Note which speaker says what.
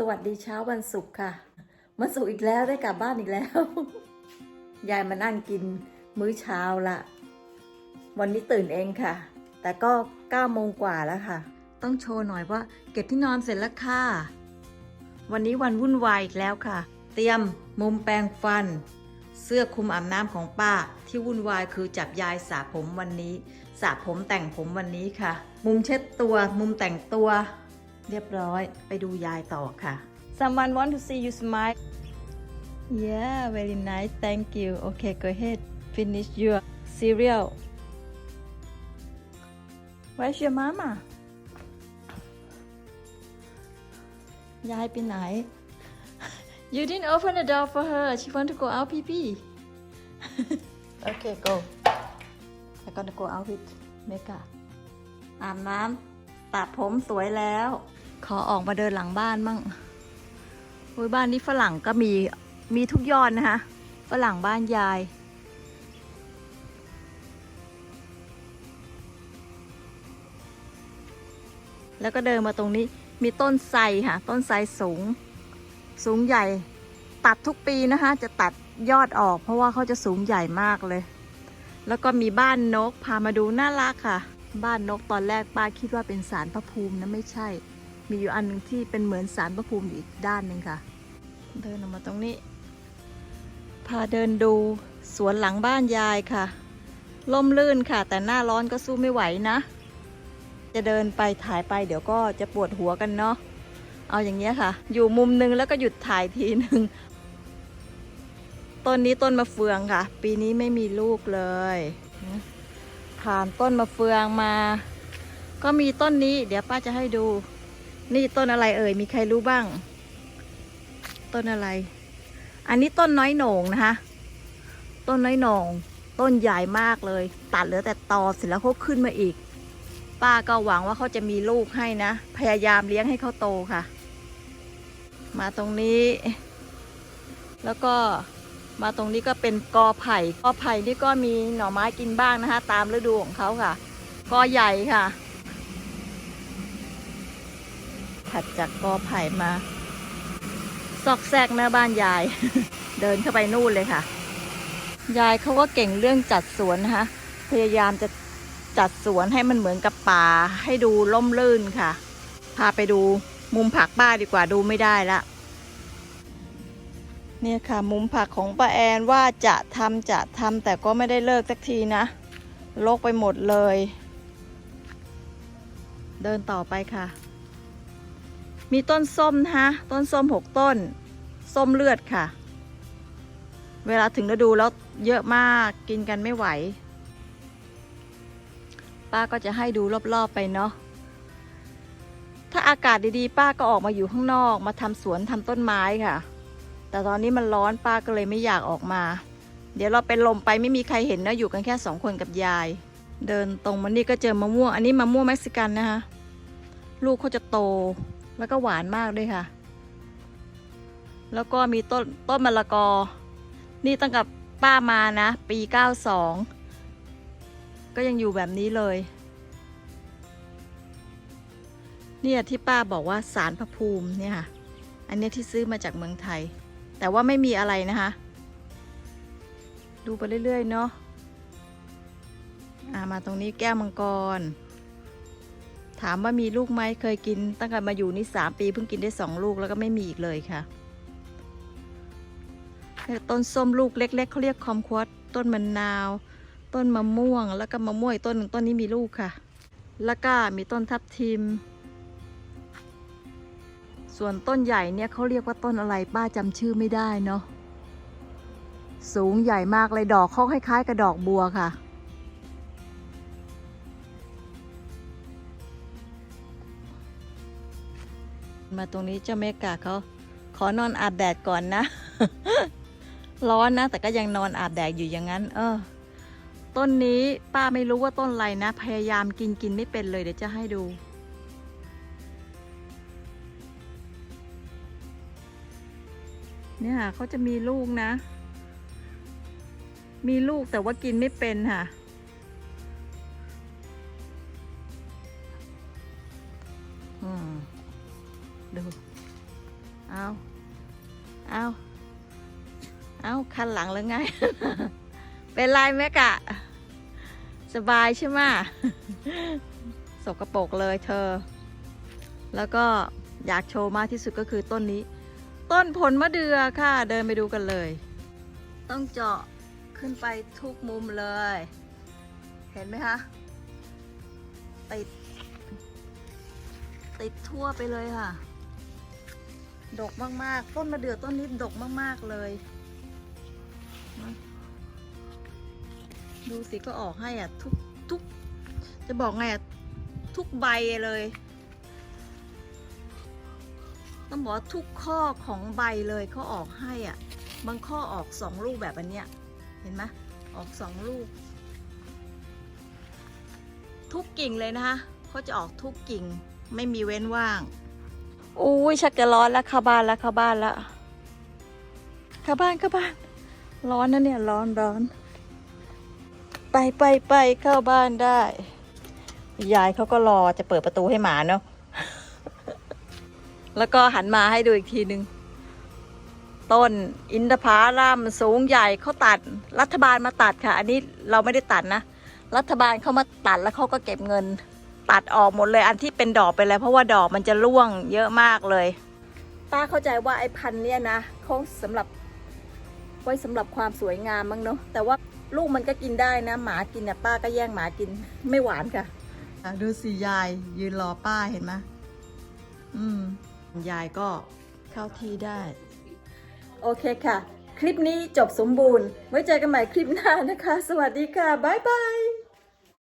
Speaker 1: สวัสดีเช้าวันศุกร์ค่ะวันศุกร์อีกแล้วได้กลับบ้านอีกแล้ว ยายมานั่งกินมื้อเช้าละวันนี้ตื่นเองค่ะ แต่ก็9โมงกว่าแล้วค่ะ ต้องโชว์หน่อยว่า เก็บที่นอนเสร็จแล้วค่ะ วันนี้วันวุ่นวายอีกแล้วค่ะ เตรียมมุมแปรงฟัน เสื้อคลุมอาบน้ำของป้า ที่วุ่นวายคือจับยายสระผมวันนี้สระผมแต่งผมวันนี้ค่ะ มุมเช็ดตัว มุมแต่งตัว เรียบร้อยไปดูยายต่อค่ะ Someone want to see you smile Yeah very nice thank you Okay go ahead finish your cereal Where's your mama ยายไปไหน You didn't open the door for her she want to go out pee pee Okay go I gonna go out with Mega อาบน้ำ ตัดผมสวยแล้ว ขอออกมาเดินหลังบ้านมั่งโอ้ยบ้านนี้ฝรั่งก็มีมีทุกยอดนะคะฝรั่งบ้านยาย แล้วก็เดินมาตรงนี้มีต้นไทรค่ะ ต้นไทรสูง สูงใหญ่ ตัดทุกปีนะคะ จะตัดยอดออก เพราะว่าเขาจะสูงใหญ่มากเลย แล้วก็มีบ้านนกพามาดูน่ารักค่ะ บ้านนกตอนแรกป้าคิดว่าเป็นสารพระภูมินะไม่ใช่ มีอยู่อันหนึ่งที่เป็นเหมือนสารพระภูมิอยู่อีกด้านหนึ่งค่ะ เดินออกมาตรงนี้ พาเดินดูสวนหลังบ้านยายค่ะล่มลื่นค่ะ แต่หน้าร้อนก็สู้ไม่ไหวนะ จะเดินไปถ่ายไปเดี๋ยวก็จะปวดหัวกันเนาะเอาอย่างเงี้ยค่ะ อยู่มุมนึงแล้วก็หยุดถ่ายทีหนึ่งต้นนี้ต้นมะเฟืองค่ะ ปีนี้ไม่มีลูกเลย ผ่านต้นมะเฟืองมา ก็มีต้นนี้ เดี๋ยวป้าจะให้ดู นี่ต้นอะไรเอ่ย มีใครรู้บ้าง ต้นอะไร อันนี้ต้นน้อยโหน่งนะคะ ต้นน้อยโหน่ง ต้นใหญ่มากเลย ตัดเหลือแต่ตอเสร็จแล้วเขาขึ้นมาอีก ป้าก็หวังว่าเขาจะมีลูกให้นะ พยายามเลี้ยงให้เขาโตค่ะ มาตรงนี้ แล้วก็ มาตรงนี้ก็เป็นกอไผ่กอไผ่นี่ก็มีหน่อไม้กินบ้างนะคะ ตามฤดูของเขาค่ะ กอใหญ่ค่ะ ถัดจากกอไผ่มา ซอกแซกหน้าบ้านยาย เดินเข้าไปนู่นเลยค่ะ ยายเขาก็เก่งเรื่องจัดสวนนะคะพยายามจะจัดสวนให้มันเหมือนกับป่าให้ดูร่มรื่นค่ะ พาไปดูมุมผักป้าดีกว่าดูไม่ได้ละ เนี่ยค่ะมุมผักของป้าแอนว่าจะทำจะทำแต่ก็ไม่ได้เลิกสักทีนะโลกไปหมดเลย เดินต่อไปค่ะ มีต้นส้มนะคะต้นส้มหกต้น ส้มเลือดค่ะ เวลาถึงฤดูแล้วเยอะมากกินกันไม่ไหว ป้าก็จะให้ดูรอบๆไปเนาะถ้าอากาศดีๆ ป้าก็ออกมาอยู่ข้างนอกมาทำสวนทำต้นไม้ค่ะ แต่ตอนนี้มันร้อนป้าก็เลยไม่อยากออกมา เดี๋ยวเราเป็นลมไปไม่มีใครเห็นนะอยู่กันแค่สองคนกับยาย เดินตรงมานี่ก็เจอมะม่วง อันนี้มะม่วงเม็กซิกันนะคะลูกเขาจะโตแล้วก็หวานมากด้วยค่ะ แล้วก็มีต้นต้นมะละกอ นี่ตั้งกับป้ามานะ ปี 92 ก็ยังอยู่แบบนี้เลย เนี่ยที่ป้าบอกว่าสารพระภูมิเนี่ยค่ะ อันนี้ที่ซื้อมาจากเมืองไทย แต่ว่าไม่มีอะไรนะคะ ดูไปเรื่อย ๆ เนาะอ่ามาตรงนี้แก้วมังกร ถามว่ามีลูกไหมเคยกิน ตั้งแต่มาอยู่นี่สามปีเพิ่งกินได้สองลูกแล้วก็ไม่มีอีกเลยค่ะต้นส้มลูกเล็ก ๆเขาเรียกคอมควอตต้นมะนาว ต้นมะม่วงแล้วก็มะม่วงต้นหนึ่งต้นนี้มีลูกค่ะ แล้วก็มีต้นทับทิม ส่วนต้นใหญ่เนี่ยเขาเรียกว่าต้นอะไรป้าจำชื่อไม่ได้เนาะสูงใหญ่มากเลยดอกเขาคล้ายๆกับดอกบัวค่ะ มาตรงนี้เจ้าเมกาเขาขอนอนอาบแดดก่อนนะ ร้อนนะ แต่ก็ยังนอนอาบแดดอยู่อย่างนั้น เออ ต้นนี้ป้าไม่รู้ว่าต้นอะไรนะ พยายามกินกินไม่เป็นเลยเดี๋ยวจะให้ดู เนี่ยเขาจะมีลูกนะ มีลูกแต่ว่ากินไม่เป็นค่ะ อืม ดู เอาเอาเอาคันหลังแล้วไง เป็นไรแม่กะ สบายใช่ไหมสกรปรกเลยเธอ แล้วก็อยากโชว์มากที่สุดก็คือต้นนี้ ต้นผลมะเดื่อค่ะ เดินไปดูกันเลย ต้องเจาะขึ้นไปทุกมุมเลย เห็นไหมคะ ติด ติดทั่วไปเลยค่ะ ดกมากๆ ต้นมะเดื่อต้นนี้ดกมากๆเลย ดูสิก็ออกให้อะ ทุกทุกจะบอกไงอะ ทุกใบเลย ต้องบอกว่าทุกข้อของใบเลยเขาออกให้อะ บางข้อออกสองลูกแบบอันเนี้ย เห็นไหมออกสองลูก ทุกกิ่งเลยนะคะเขาจะออกทุกกิ่งไม่มีเว้นว่างอุ้ยชักจะร้อนแล้วเข้าบ้านแล้วเข้าบ้านแล้วเข้าบ้านเข้าบ้าน ร้อนนะเนี่ยร้อนร้อน ไปไปไปเข้าบ้านได้ ยายเขาก็รอจะเปิดประตูให้หมาเนาะ แล้วก็หันมาให้ดูอีกทีหนึ่งต้นอินทผลัมสูงใหญ่เขาตัด รัฐบาลมาตัดค่ะ อันนี้เราไม่ได้ตัดนะ รัฐบาลเขามาตัดแล้วเขาก็เก็บเงิน ตัดออกหมดเลยอันที่เป็นดอกไปแล้ว เพราะว่าดอกมันจะร่วงเยอะมากเลย ป้าเข้าใจว่าไอ้พันธุ์เนี่ยนะเขาสำหรับ ไว้สำหรับความสวยงามมั้งเนาะแต่ว่าลูกมันก็กินได้นะ หมากินนะป้าก็แย่งหมากินไม่หวานค่ะดูสิยายยืนรอป้าเห็นไหมอืม ยายก็เข้าที่ได้ โอเคค่ะ คลิปนี้จบสมบูรณ์ ไว้เจอกันใหม่คลิปหน้านะคะ สวัสดีค่ะ บ๊ายบาย